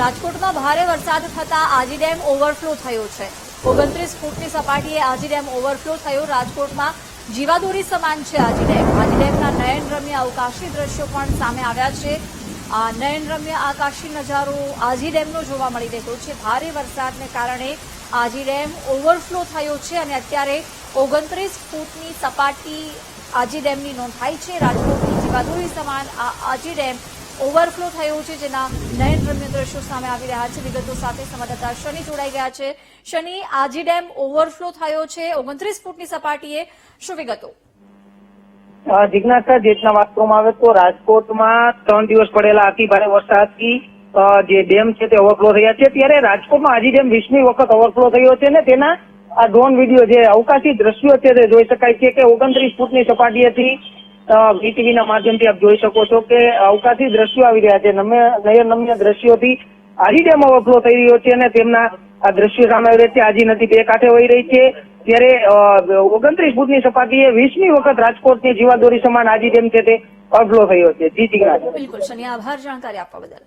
રાજકોટમાં ભારે વરસાદ થતાં આજી ડેમ ઓવરફ્લો થયો છે. ઓગણત્રીસ ફૂટની સપાટીએ આજી ડેમ ઓવરફ્લો થયો. રાજકોટમાં જીવાદોરી સમાન છે આજી ડેમ. આજી ડેમના નયનરમ્ય અવકાશી દ્રશ્યો પણ સામે આવ્યા છે. આ નયનરમ્ય આકાશી નજારો આજી ડેમનો જોવા મળી રહ્યો છે. ભારે વરસાદને કારણે આજી ડેમ ઓવરફ્લો થયો છે અને અત્યારે ઓગણત્રીસ ફૂટની સપાટી આજી ડેમની નોંધાઈ છે. રાજકોટની જીવાદોરી સમાન આ આજી ડેમ ઓવરફ્લો થયું છે, જેના નયનરમ્ય દ્રશ્યો સામે આવી રહ્યા છે. વિગતો સાથે સંવાદદાતા શનિ જોડાઈ ગયા છે. શનિ, આજી ડેમ ઓવરફ્લો થયો છે. ઓગણત્રીસ ફૂટની સપાટીએ શું વિગતો? જિજ્ઞાસા જેટના કરવામાં આવે તો રાજકોટમાં ત્રણ દિવસ પડેલા અતિ ભારે વરસાદથી જે ડેમ છે તે ઓવરફ્લો થયા છે. ત્યારે રાજકોટમાં આજી ડેમ વીસમી વખત ઓવરફ્લો થયો છે ને તેના આ ડ્રોન વીડિયો જે અવકાશી દ્રશ્યો છે તે જોઈ શકાય છે કે ઓગણત્રીસ ફૂટની સપાટીએથી વીટીવીના માધ્યમથી આપ જોઈ શકો છો કે અવકાશી દ્રશ્યો આવી રહ્યા છે. નમ્ય દ્રશ્યોથી આજી ડેમ ઓવરફ્લો થઈ રહ્યો છે અને તેમના આ દ્રશ્યો સામે આવી રહ્યા છે. આજી નદી બે કાંઠે વહી રહી છે. ત્યારે ઓગણત્રીસ ફૂટની સપાટીએ વીસમી વખત રાજકોટની જીવાદોરી સમાન આજી ડેમ છે તે ઓવરફ્લો થયો છે. જી જી બિલકુલ આભાર જાણકારી આપવા બદલ.